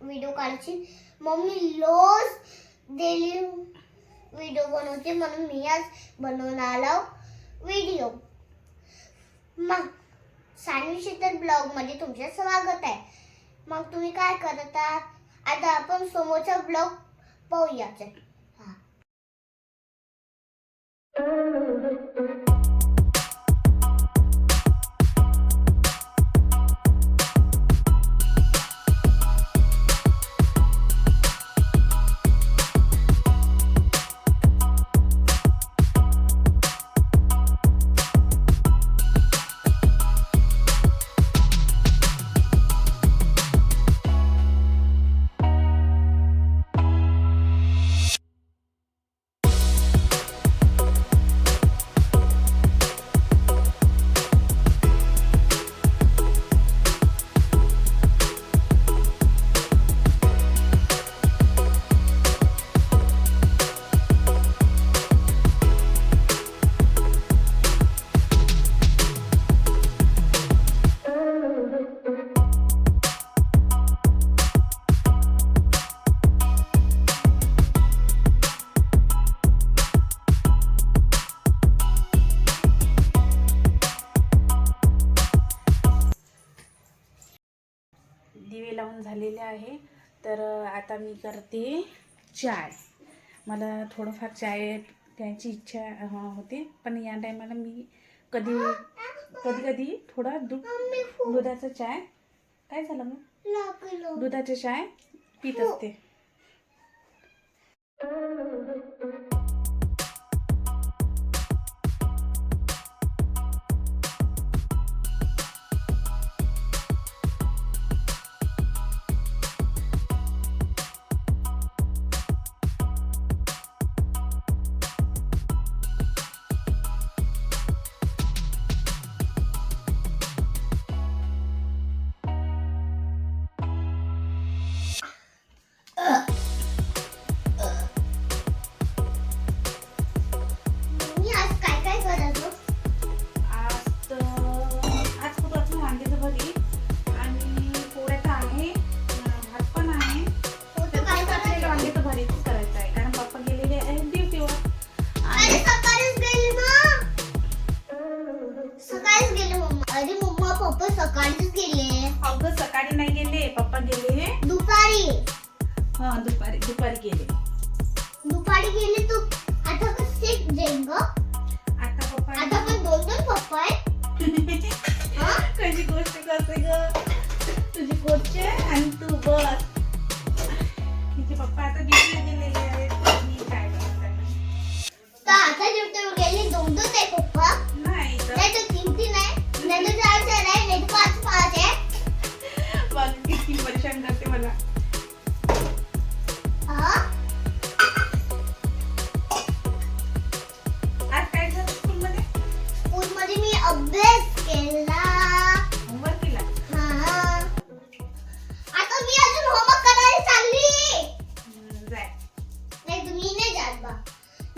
Video काढायची. Mummy रोज daily video बनवते म्हणून मी आज बनवून आलो व्हिडिओ मग सानवी शीतल ब्लॉग तुमचे स्वागत आहे. मग तुम्ही काय करत आहात? आता आपण समोरचा ब्लॉग पाहूया तर आता मी करते चाय. मला थोडंफार चाय प्यायची इच्छा होते. पण या टायमाला मी कधी कधी कधी थोडा दूध दुधाचा चाय काय झालं मग? दुधाचे चाय पित असते. सकाळीच गेले मम्मा. अरे मम्मा पप्पा सकाळीच गेले. अगं सकाळी नाही गेले. पप्पा गेले. दुपारी. हा दुपारी दुपारी गेले. दुपारी गेले तू. आता कसे जाईन ग. आता पप्पा आता पण दोन दोन पप्पा आहेत. हा? कशी गोष्ट करते ग? तुझी कोच आणि तू बस.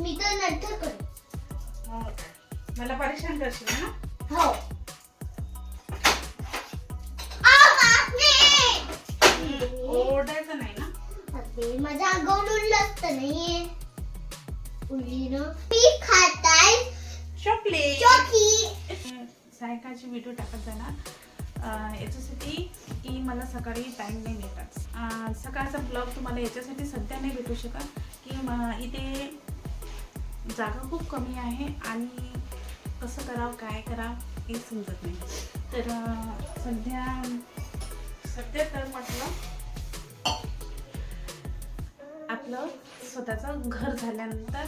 मी तर नंतर करू हो? मला परेशान करशील ना? हो! ओरडायचं नाही ना? अबे, माझं अंगावर उडलं असतं नाही उडली ना? मी खाताय. चॉकलेट. चॉकी. सायंकाळची व्हिडिओ टाकत जाणार याच्यासाठी की मला सकाळी टाईम नाही भेटत. अं, सकाळचा ब्लॉग तुम्हाला याच्यासाठी सध्या नाही भेटू शकत. की इथे जागा खूप कमी आहे आणि कसं करावं काय करावं हे समजत नाही. तर सध्या सध्या तर म्हटलं आपलं स्वतःचं घर झाल्यानंतर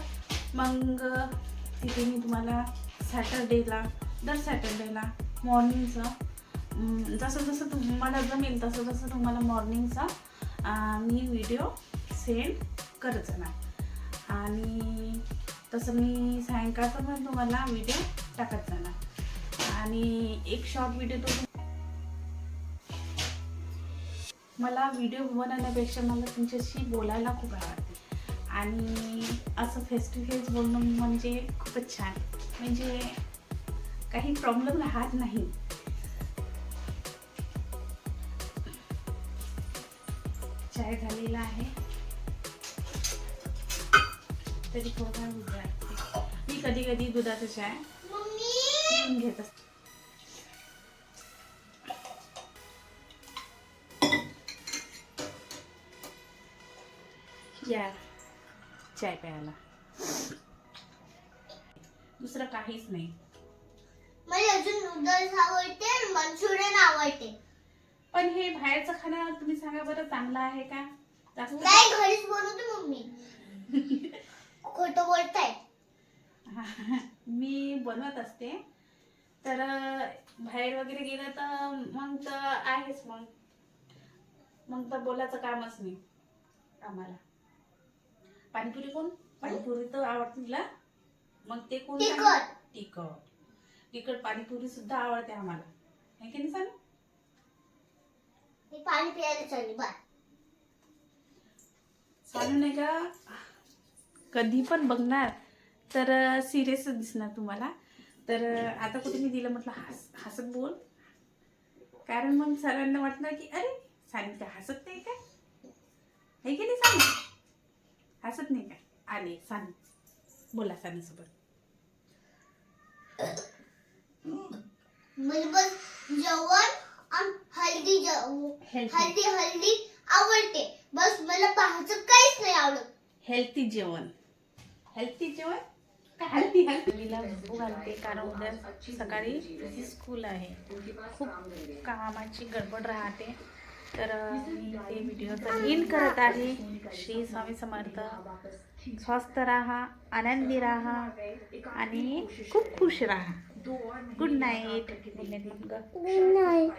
मग तिथे मी तुम्हाला सॅटरडेला दर सॅटरडेला मॉर्निंगचं जसं जसं तुम्हाला जमेल तसं तसं तुम्हाला मॉर्निंगचा मी व्हिडिओ सेंड करत जाणार. आणि तसं मी सायंकाळचा पण तुम्हाला व्हिडिओ टाकत जाणार. आणि एक शॉर्ट व्हिडिओ तो मला व्हिडिओ बनवण्यापेक्षा मला तुमच्याशी बोलायला खूप आवडते. आणि असं फेस टू फेस बोलणं म्हणजे खूपच छान. म्हणजे काही प्रॉब्लेम राहत नाही. चाय झालेला आहे. तरी थोडा दूध लागते. मी कधी कधी दुधाचा चाय मम्मी! पिऊन घेत असते. या चाय प्यायला. दुसरं काहीच नाही. मला अजून नूडल्स आवडते मंचुरियन आवडते. पण हे बाहेरचं खाणं तुम्ही सांगा बरं चांगलं आहे का? जास्त नाही घरीच बनवते मम्मी. खोटं बोलताय. मी बनवत असते. तर बाहेर वगैरे गेलं तर मग तर आहेच मग. मग तर बोलायचं कामच नाही आम्हाला. पाणीपुरी कोण? पाणीपुरी तर आवडते तुला. मग ते कोण तिखट. तिखट. तिखट पाणीपुरी सुद्धा आवडते आम्हाला. आहे की नाही सांग मी पाणी प्यायला चालली बाय. सांगू नाही का? कधी पण बघणार तर सिरियस दिसणार तुम्हाला. तर आता कुठे मी दिलं म्हटलं हस हसत बोल. कारण मग सरांना वाटणार की अरे सानित का हसत नाही काय हे की नाही सांग हसत नाही काय आले सानी बोला सानीसोबत बस जेवण आणि हल्दी. हल्दी हल्दी आवडते. बस मला बाहेरचं काहीच नाही आवडत. हेल्थी जेवण. हेल्थी जेवण? काय हेल्थी हेल्थीला भूक घालते कारण उद्या सकाळी स्कूल आहे. खूप कामाची गडबड राहते. तर मी ते व्हिडिओचं इन करत आहे. श्री स्वामी समर्थ. स्वस्थ राहा आनंदी राहा आणि खूप खुश राहा. गुड नाईट नाही